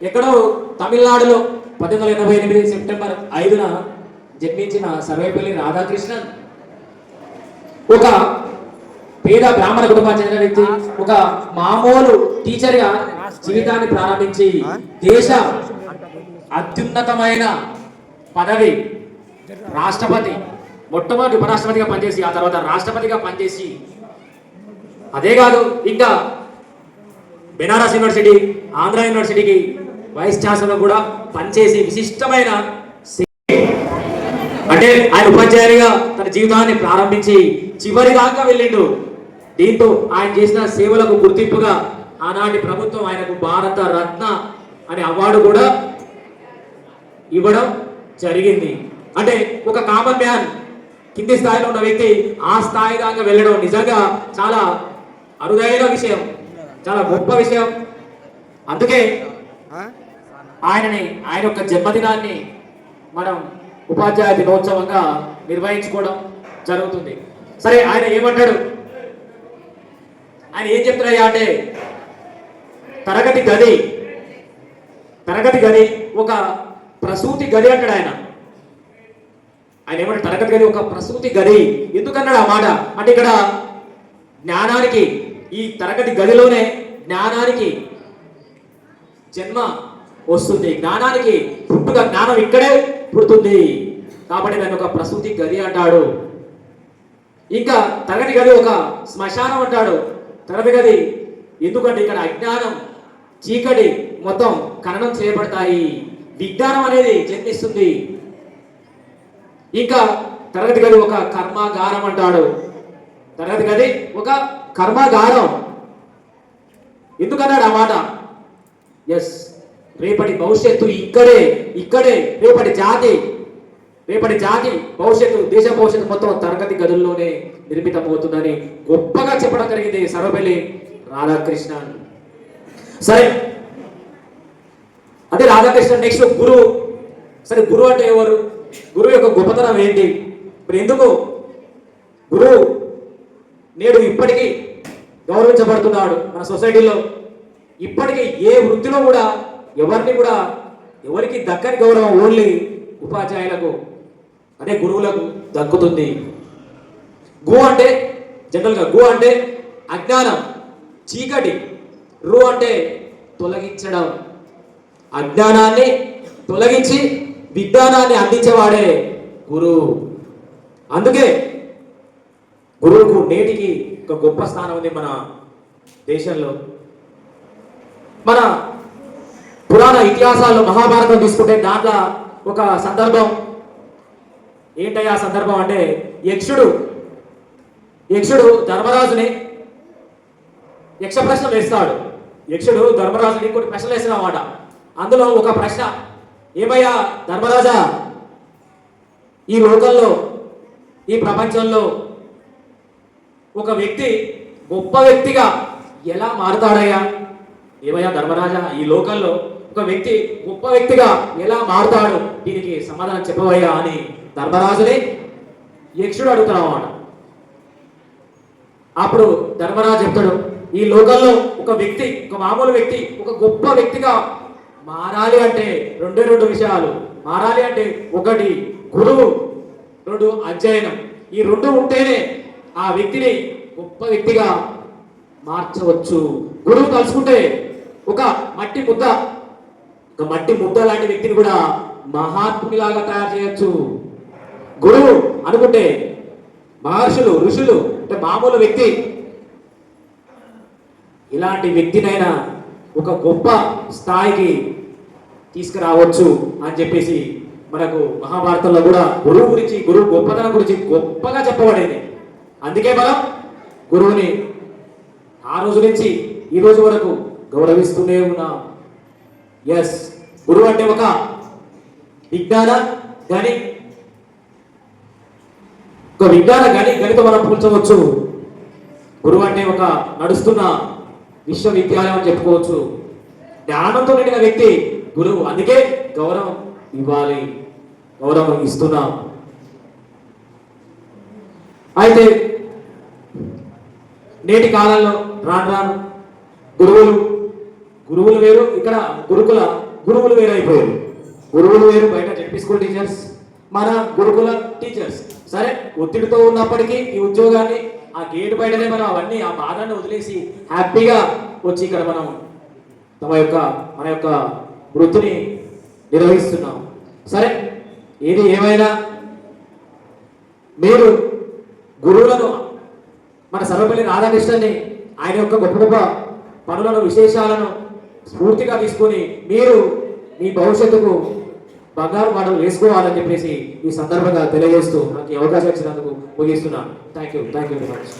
ఎక్కడో తమిళనాడులో పద్దెనిమిది వందల ఎనభై ఎనిమిది సెప్టెంబర్ ఐదున జన్మించిన సర్వేపల్లి రాధాకృష్ణన్. ఒక పేద బ్రాహ్మణ కుటుంబానికి చెందిన వ్యక్తి ఒక మామూలు టీచర్గా జీవితాన్ని ప్రారంభించి దేశ అత్యున్నతమైన పదవి రాష్ట్రపతి మొట్టమొదటి ఉపరాష్ట్రపతిగా పనిచేసి ఆ తర్వాత రాష్ట్రపతిగా పనిచేసి అదే కాదు ఇంకా బెనారస్ యూనివర్సిటీ ఆంధ్ర యూనివర్సిటీకి వైస్ ఛాన్సలర్ కూడా పనిచేసి విశిష్టమైన అంటే ఆయన ఉపాధ్యాయునిగా తన జీవితాన్ని ప్రారంభించి చివరి దాకా వెళ్ళిండు. దీంతో ఆయన చేసిన సేవలకు గుర్తింపుగా ఆనాటి ప్రభుత్వం ఆయనకు భారత రత్న అనే అవార్డు కూడా ఇవ్వడం జరిగింది. అంటే ఒక కామన్ మ్యాన్ కింది స్థాయిలో ఉన్న వ్యక్తి ఆ స్థాయి దాకా వెళ్ళడం నిజంగా చాలా అరుదైన విషయం చాలా గొప్ప విషయం. అందుకే ఆయనని ఆయన యొక్క జన్మదినాన్ని మనం ఉపాధ్యాయ దినోత్సవంగా నిర్వహించుకోవడం జరుగుతుంది. సరే ఆయన ఏమంటాడు? ఆయన ఏం చెప్తున్నాయా అంటే తరగతి గది తరగతి గది ఒక ప్రసూతి గది అంటాడు ఆయన. ఆయన ఏమంటాడు? తరగతి గది ఒక ప్రసూతి గది. ఎందుకన్నాడు ఆ మాట? అంటే ఇక్కడ జ్ఞానానికి ఈ తరగతి గదిలోనే జ్ఞానానికి జన్మ వస్తుంది. జ్ఞానానికి పుట్టుక జ్ఞానం ఇక్కడే పుడుతుంది. కాబట్టి దాన్ని ఒక ప్రసూతి గది అంటాడు. ఇంకా తరగతి గది ఒక శ్మశానం అంటాడు. తరగతి గది ఎందుకంటే ఇక్కడ అజ్ఞానం చీకటి మొత్తం ఖననం చేయబడతాయి. విజ్ఞానం అనేది జన్మిస్తుంది. ఇంకా తరగతి గది ఒక కర్మాగారం అంటాడు. తరగతి గది ఒక కర్మాగారం. ఎందుకన్నాడు ఆ మాట? ఎస్ రేపటి భవిష్యత్తు ఇక్కడే ఇక్కడే రేపటి జాతి రేపటి జాతి భవిష్యత్తు దేశ భవిష్యత్తు మొత్తం తరగతి గదుల్లోనే నిర్మితమవుతుందని గొప్పగా చెప్పడం జరిగింది సర్వపల్లి రాధాకృష్ణన్. సరే. అదే రాధాకృష్ణ నెక్స్ట్ గురువు సరే గురువు అంటే ఎవరు? గురువు యొక్క గొప్పతనం ఏంటి? మరి ఎందుకు? గురువు నేడు ఇప్పటికీ గౌరవించబడుతున్నాడు మన సొసైటీలో. ఇప్పటికీ ఏ వృత్తిలో కూడా ఎవరిని కూడా ఎవరికి దక్కని గౌరవం ఓన్లీ ఉపాధ్యాయులకు అదే గురువులకు దక్కుతుంది. గు అంటే జనరల్గా గు అంటే అజ్ఞానం చీకటి. రు అంటే తొలగించడం. అజ్ఞానాన్ని తొలగించి విజ్ఞానాన్ని అందించేవాడే గురువు అందుకే గురువుకు నేటికి ఒక గొప్ప స్థానం ఉంది మన దేశంలో. మన పురాణ ఇతిహాసాల్లో మహాభారతం తీసుకుంటే దాంట్లో ఒక సందర్భం. ఏంటయ్యా సందర్భం అంటే యక్షుడు యక్షుడు ధర్మరాజుని యక్ష ప్రశ్న వేస్తాడు. యక్షుడు ధర్మరాజుని కొన్ని ప్రశ్నలు వేసినమాట అందులో ఒక ప్రశ్న ఏమయ్యా ధర్మరాజా ఈ లోకంలో ఈ ప్రపంచంలో ఒక వ్యక్తి గొప్ప వ్యక్తిగా ఎలా మారుతాడయ్యా? ఏమయ్యా ధర్మరాజా ఈ లోకంలో ఒక వ్యక్తి గొప్ప వ్యక్తిగా ఎలా మారుతాడు? దీనికి సమాధానం చెప్పవయ్యా అని ధర్మరాజుని యక్షుడు అడుగుతున్నామాట అప్పుడు ధర్మరాజు చెప్తాడు ఈ లోకంలో ఒక వ్యక్తి ఒక మామూలు వ్యక్తి ఒక గొప్ప వ్యక్తిగా మారాలి అంటే రెండే రెండు విషయాలు. మారాలి అంటే ఒకటి గురువు రెండు అధ్యయనం. ఈ రెండు ఉంటేనే ఆ వ్యక్తిని గొప్ప వ్యక్తిగా మార్చవచ్చు. గురువు కలుసుకుంటే ఒక మట్టి ముద్ద. ఒక మట్టి ముద్ద లాంటి వ్యక్తిని కూడా మహాత్ములాగా తయారు చేయొచ్చు. గురువు అనుకుంటే మహర్షులు ఋషులు అంటే మామూలు వ్యక్తి ఇలాంటి వ్యక్తినైనా ఒక గొప్ప స్థాయికి తీసుకురావచ్చు అని చెప్పేసి మనకు మహాభారతంలో కూడా గురువు గురించి గురువు గొప్పతనం గురించి గొప్పగా చెప్పబడింది. అందుకే మనం గురువుని ఆ రోజు నుంచి ఈ రోజు వరకు గౌరవిస్తూనే ఉన్నాం. ఎస్ గురువు అంటే ఒక విజ్ఞాన గని ఒక విజ్ఞాన గని గణిత మనం పోల్చవచ్చు. గురువు అంటే ఒక నడుస్తున్న విశ్వవిద్యాలయం అని చెప్పుకోవచ్చు. జ్ఞానంతో నిండిన వ్యక్తి గురువు. అందుకే గౌరవం ఇవ్వాలి. గౌరవం ఇస్తున్నాం. అయితే నేటి కాలంలో రాను రాను గురువులు గురువులు వేరు ఇక్కడ గురుకుల గురువులు వేరైపోయారు. గురువులు వేరు బయట జడ్పీ స్కూల్ టీచర్స్ మన గురుకుల టీచర్స్. సరే ఒత్తిడితో ఉన్నప్పటికీ ఈ ఉద్యోగాన్ని ఆ గేట్ బయటనే మనం అవన్నీ ఆ బాధను వదిలేసి హ్యాపీగా వచ్చి ఇక్కడ మనం తమ యొక్క మన యొక్క వృత్తిని నిర్వహిస్తున్నాం. సరే ఏది ఏమైనా మీరు గురువులను మన సర్వపల్లి రాధాకృష్ణని ఆయన యొక్క గొప్ప గొప్ప పనులను విశేషాలను స్ఫూర్తిగా తీసుకొని మీరు మీ భవిష్యత్తుకు బంగారు మాటలు వేసుకోవాలని చెప్పేసి ఈ సందర్భంగా తెలియజేస్తూ నాకు ఈ అవకాశం ఇచ్చినందుకు ముగిస్తున్నాను thank you thank you very much